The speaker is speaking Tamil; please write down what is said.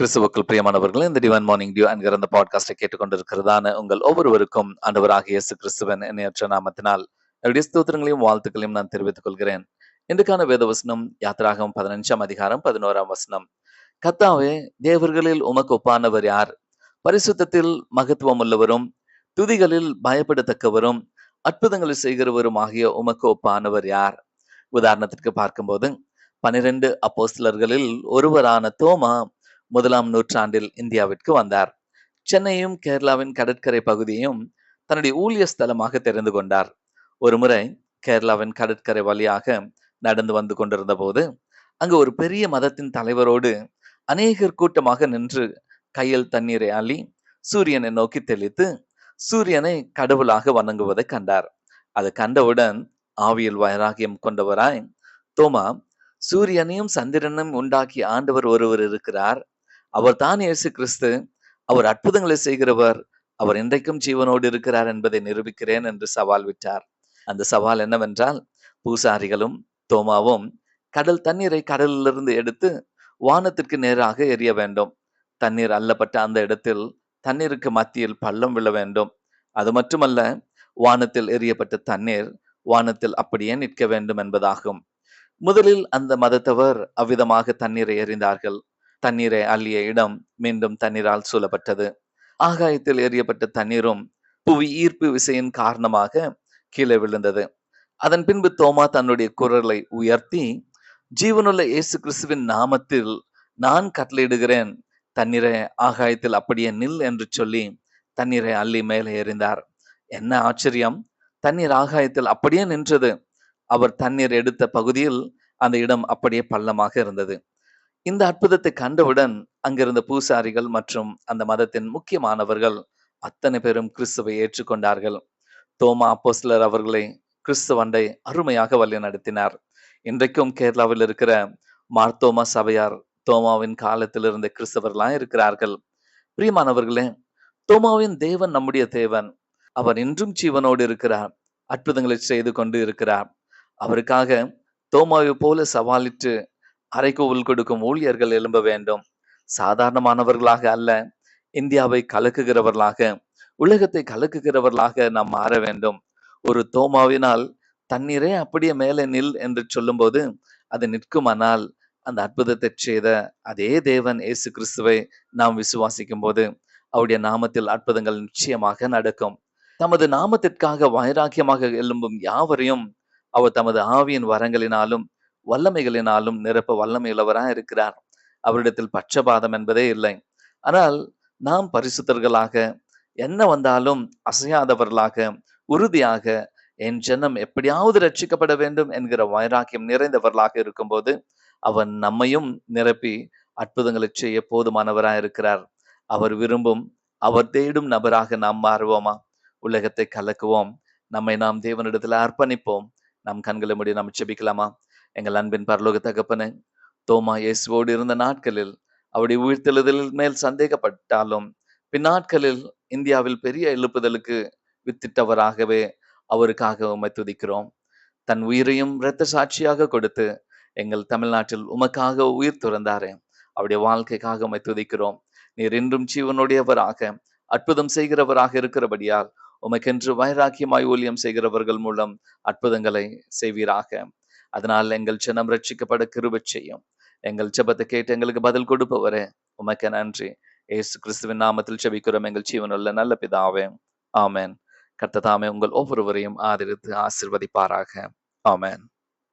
கிறிஸ்துவுக்குள் பிரியமானவர்கள் இந்த டிவன் மார்னிங் டியூ என்கிற அந்த பாட்காஸ்டை கேட்டுக்கொண்டிருக்கிறதான உங்கள் ஒவ்வொருவருக்கும் ஆண்டவராக இயேசு கிறிஸ்துவன் எண்ணற்ற நாமத்தினால் என்னுடைய ஸ்தோத்திரங்களையும் வாழ்த்துக்களையும் நான் தெரிவித்துக் கொள்கிறேன். இன்றைக்கான வேத வசனம் யாத்திராகம் பதினஞ்சாம் அதிகாரம் பதினோராம் வசனம். கத்தாவே தேவர்களில் உமக்கு ஒப்பானவர் யார்? பரிசுத்தத்தில் மகத்துவம் உள்ளவரும் துதிகளில் பயப்படத்தக்கவரும் அற்புதங்களை செய்கிறவரும் ஆகிய உமக்கு ஒப்பானவர் யார்? உதாரணத்திற்கு பார்க்கும்போது பனிரெண்டு அப்போஸ்தலர்களில் ஒருவரான தோமா முதலாம் நூற்றாண்டில் இந்தியாவிற்கு வந்தார். சென்னையும் கேரளாவின் கடற்கரை பகுதியையும் தன்னுடைய ஊழிய ஸ்தலமாக தெரிந்து கொண்டார். ஒருமுறை கேரளாவின் கடற்கரை வழியாக நடந்து வந்து கொண்டிருந்த போது அங்கு ஒரு பெரிய மதத்தின் தலைவரோடு அநேகர் கூட்டமாக நின்று கையில் தண்ணீரை அள்ளி சூரியனை நோக்கி தெளித்து சூரியனை கடவுளாக வணங்குவதை கண்டார். அது கண்டவுடன் ஆவியில் வைராகியம் கொண்டவராய் தோமா சூரியனையும் சந்திரனையும் உண்டாக்கிய ஆண்டவர் ஒருவர் இருக்கிறார். அவர் தான் இயேசு கிறிஸ்து. அவர் அற்புதங்களை செய்கிறவர். அவர் இன்றைக்கும் ஜீவனோடு இருக்கிறார் என்பதை நிரூபிக்கிறேன் என்று சவால் விட்டார். அந்த சவால் என்னவென்றால் பூசாரிகளும் தோமாவும் கடல் தண்ணீரை கடலிலிருந்து எடுத்து வானத்திற்கு நேராக எரிய வேண்டும். தண்ணீர் அல்லப்பட்ட அந்த இடத்தில் தண்ணீருக்கு மத்தியில் பள்ளம் விழ வேண்டும். அது மட்டுமல்ல வானத்தில் எரியப்பட்ட தண்ணீர் வானத்தில் அப்படியே நிற்க வேண்டும் என்பதாகும். முதலில் அந்த மதத்தவர் அவ்விதமாக தண்ணீரை எறிந்தார்கள் தண்ணீரை அள்ளிய இடம் மீண்டும் தண்ணீரால் சூழப்பட்டது. ஆகாயத்தில் எறியப்பட்ட தண்ணீரும் புவி ஈர்ப்பு விசையின் காரணமாக கீழே விழுந்தது. அதன் பின்பு தோமா தன்னுடைய குரலை உயர்த்தி ஜீவனுள்ள இயேசு கிறிஸ்துவின் நாமத்தில் நான் கட்டளையிடுகிறேன் தண்ணீரை ஆகாயத்தில் அப்படியே நில் என்று சொல்லி தண்ணீரை அள்ளி மேலே எறிந்தார். என்ன ஆச்சரியம்! தண்ணீர் ஆகாயத்தில் அப்படியே நின்றது. அவர் தண்ணீர் எடுத்த பகுதியில் அந்த இடம் அப்படியே பள்ளமாக இருந்தது. இந்த அற்புதத்தை கண்டவுடன் அங்கிருந்த பூசாரிகள் மற்றும் அந்த மதத்தின் முக்கியமானவர்கள் அத்தனை பேரும் கிறிஸ்துவை ஏற்றுக்கொண்டார்கள். தோமா அப்போஸ்லர் அவர்களை கிறிஸ்துவண்டை அருமையாக வழி நடத்தினார். இன்றைக்கும் கேரளாவில் இருக்கிற மார்த்தோமா சபையார் தோமாவின் காலத்தில் இருந்த கிறிஸ்தவர்களாக இருக்கிறார்கள். பிரியமானவர்களே தோமாவின் தேவன் நம்முடைய தேவன். அவர் இன்றும் ஜீவனோடு இருக்கிறார். அற்புதங்களை செய்து கொண்டு இருக்கிறார். அவருக்காக தோமாவை போல சவாலிட்டு அரைக்கோவில் கொடுக்கும் ஊழியர்கள் எழும்ப வேண்டும். சாதாரணமானவர்களாக அல்ல. இந்தியாவை கலக்குகிறவர்களாக உலகத்தை கலக்குகிறவர்களாக நாம் மாற வேண்டும். ஒரு தோமாவினால் தண்ணீரே அப்படியே மேலே நில் என்று சொல்லும்போது அது நிற்குமானால் அந்த அற்புதத்தை செய்த அதே தேவன் இயேசு கிறிஸ்துவை நாம் விசுவாசிக்கும் போது அவருடைய நாமத்தில் அற்புதங்கள் நிச்சயமாக நடக்கும். தமது நாமத்திற்காக வைராக்கியமாக எழும்பும் யாவரையும் அவர் தமது ஆவியின் வரங்களினாலும் வல்லமைகளினாலும் நிரப்ப வல்லமையுள்ளவராக இருக்கிறார். அவரிடத்தில் பட்சபாதம் என்பதே இல்லை. ஆனால் நாம் பரிசுத்தர்களாக என்ன வந்தாலும் அசையாதவர்களாக உறுதியாக என் ஜனம் எப்படியாவது ரட்சிக்கப்பட வேண்டும் என்கிற வைராக்கியம் நிறைந்தவர்களாக இருக்கும்போது அவன் நம்மையும் நிரப்பி அற்புதங்களை செய்ய போதுமானவராக இருக்கிறார். அவர் விரும்பும் அவர் தேடும் நபராக நாம் மாறுவோமா? உலகத்தை கலக்குவோம். நம்மை நாம் தேவனிடத்தில் அர்ப்பணிப்போம். நம் கண்களை முடி நாம் செபிக்கலாமா எங்கள் அன்பின் பரலோக தகப்பனே தோமா இயேசுவோடு இருந்த நாட்களில் அவருடைய உயிர்த்தெழுதலில் மேல் சந்தேகப்பட்டாலும் பின்னாட்களில் இந்தியாவில் பெரிய எழுப்புதலுக்கு வித்திட்டவராகவே அவருக்காக உமை துதிக்கிறோம். தன் உயிரையும் இரத்த சாட்சியாக கொடுத்து எங்கள் தமிழ்நாட்டில் உமக்காக உயிர் துறந்தாரே அவருடைய வாழ்க்கைக்காக உமை துதிக்கிறோம். நீர் இன்றும் ஜீவனுடையவராக அற்புதம் செய்கிறவராக இருக்கிறபடியால் உமக்கென்று வைராக்கியமாய் ஊழியம் செய்கிறவர்கள் மூலம் அற்புதங்களை செய்வீராக. அதனால் எங்கள் ஜனம் ரட்சிக்கப்பட கிருப செய்யும். எங்கள் ஜபத்தை கேட்டு எங்களுக்கு பதில் கொடுப்பவரே உமக்கு நன்றி. ஏசு கிறிஸ்துவின் நாமத்தில் செபிக்கிறோம் எங்கள் ஜீவனுள்ள நல்ல பிதாவே ஆமேன். கர்த்ததாமே உங்கள் ஒவ்வொருவரையும் ஆதரித்து ஆசிர்வதிப்பாராக. ஆமேன்.